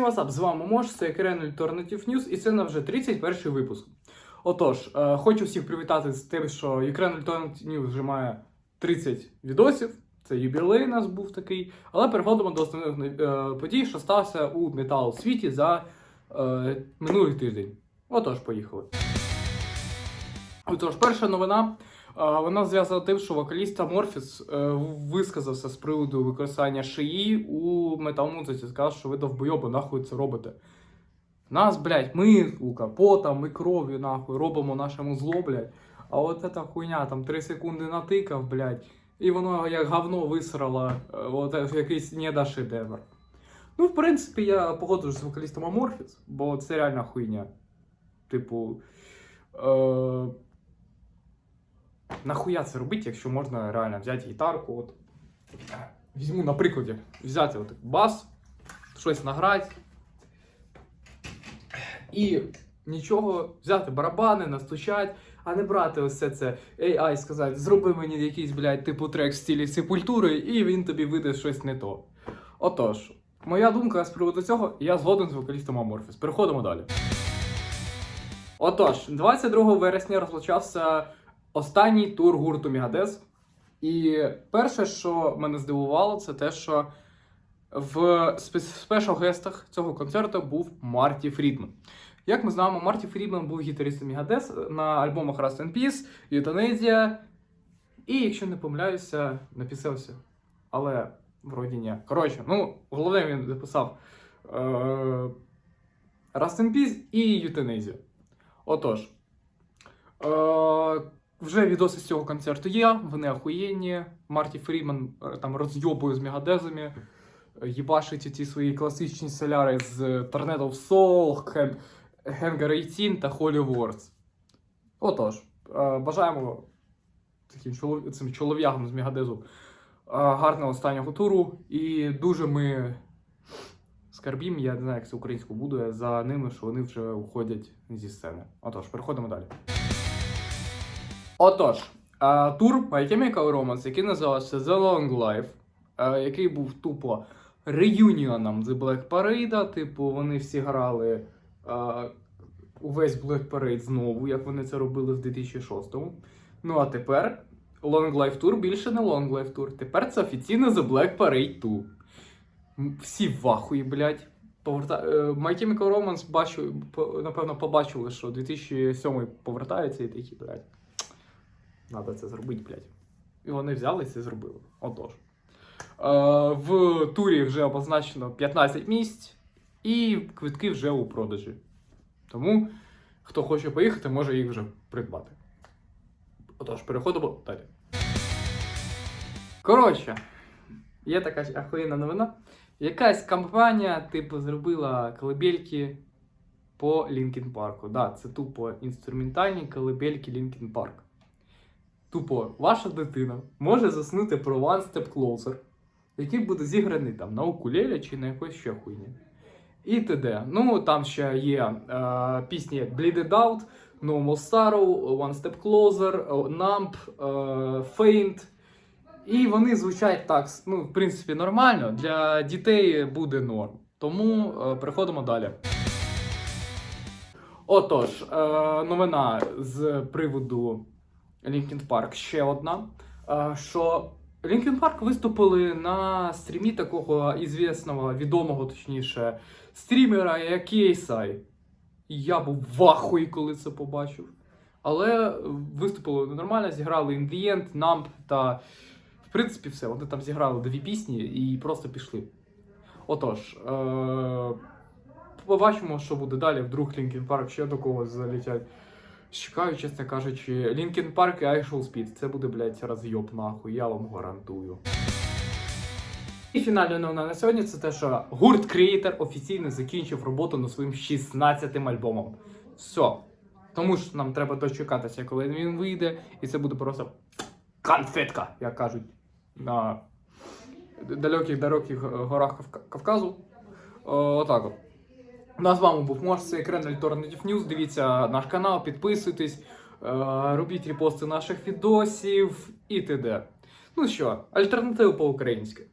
Всім васап, з вами Мош, це Ukraine Alternative News і це на вже 31 випуск. Отож, е, хочу всіх привітати з тим, що Ukraine Alternative News вже має 30 відосів. Це юбілей у нас був такий. Але переходимо до основних е, подій, що стався у метал світі за е, минулий тиждень. Отож, поїхали. Отож, перша новина. Вона зв'язана тим, що вокаліст Аморфіс е, висказався з приводу використання шиї у метал-музиці. Сказав, що ви довбойоби, нахуй це робите. Нас, блядь, ми, сука, потом, ми кров'ю, нахуй, робимо нашому зло, блядь. А от эта хуйня, там 3 секунди натикав, блядь, і воно як говно висрало, е, от якийсь недошедевр. Ну, в принципі, я погоджуюсь з вокалістом Аморфіс, бо це реальна хуйня. Типу. Е- Нахуя це робити, якщо можна реально взяти гітарку, от. Візьму на прикладі, взяти от бас, щось награти. І нічого взяти барабани, настучати, а не брати ось це, це AI, сказати, зроби мені якийсь, блядь, типу трек в стилі сепультури, і він тобі видає щось не то. Отож, моя думка з приводу цього, я згоден з вокалістом Аморфіс. Переходимо далі. Отож, 22 вересня розпочався останній тур гурту Мігадес. І перше, що мене здивувало, це те, що в спешл-гестах цього концерту був Марті Фрідман. Як ми знаємо, Марті Фрідман був гітаристом Мігадес на альбомах Rust in Peace, Euthanasia і, якщо не помиляюся, написався. Але вроді ні. Коротше, ну, головне він написав е- Rust in Peace і Euthanasia. Отож. Е- вже відоси з цього концерту є, вони охуєнні. Марті Фріман е, там розйобує з мегадезами, е, їбашить ці свої класичні соляри з Tornado of Soul, Hangar 18 та Holy Wars. Отож, е, бажаємо таким цим чолов'ягам з мегадезу гарного останнього туру. І дуже ми скарбім, я не знаю, як це українською буде, за ними, що вони вже уходять зі сцени. Отож, переходимо далі. Отож, тур My Chemical Romance, який називався The Long Life, який був тупо реюніоном The Black Parade, типу, вони всі грали увесь Black Parade знову, як вони це робили в 2006-му. Ну а тепер Long Life Tour більше не Long Life Tour. Тепер це офіційно The Black Parade 2. Всі в ахуї, блядь. Поверта... е, My Chemical Romance бачу, напевно, побачили, що 2007 повертається і такі, блядь. Надо це зробити, блядь. І вони взяли і зробили. Отож. Е, в турі вже обозначено 15 місць, і квитки вже у продажі. Тому, хто хоче поїхати, може їх вже придбати. Отож, переходимо далі. Коротше, є така ахуєнна новина. Якась компанія, типу, зробила колыбельки по Лінкін Парку. Да, це тупо інструментальні колыбельки Лінкін Парк. Тупо, ваша дитина може заснути про One Step Closer, який буде зіграний там на укулелі чи на якоїсь ще хуйні. І т.д. Ну, там ще є е, пісні як Bleed It Out, No More Sorrow, One Step Closer, Numb, е, Faint. І вони звучать так, ну, в принципі, нормально. Для дітей буде норм. Тому е, переходимо далі. Отож, е, новина з приводу Linkin Park ще одна. е, Що Linkin Park виступили на стрімі такого ізвісного, відомого, точніше, стрімера, як Кейсай. Я був в ахуї, коли це побачив. Але виступили нормально, зіграли In The End, Numb та. В принципі, все. Вони там зіграли дві пісні і просто пішли. Отож, е- побачимо, що буде далі. Вдруг Linkin Park ще до когось залетять. Чекаю, чесно кажучи, Linkin Park і Actual Speed. Це буде, блядь, розйоб нахуй, я вам гарантую. І фінальна новина на сьогодні це те, що гурт Creator офіційно закінчив роботу над своїм 16-тим альбомом. Все. Тому ж нам треба дочекатися, коли він вийде, і це буде просто конфетка, як кажуть, на далеких-далеких горах Кавказу. О, Отак от. У нас з вами був Мош, це екран Alternative News. Дивіться наш канал, підписуйтесь, е, робіть репости наших відосів і т.д. Ну що, альтернатива по-українськи.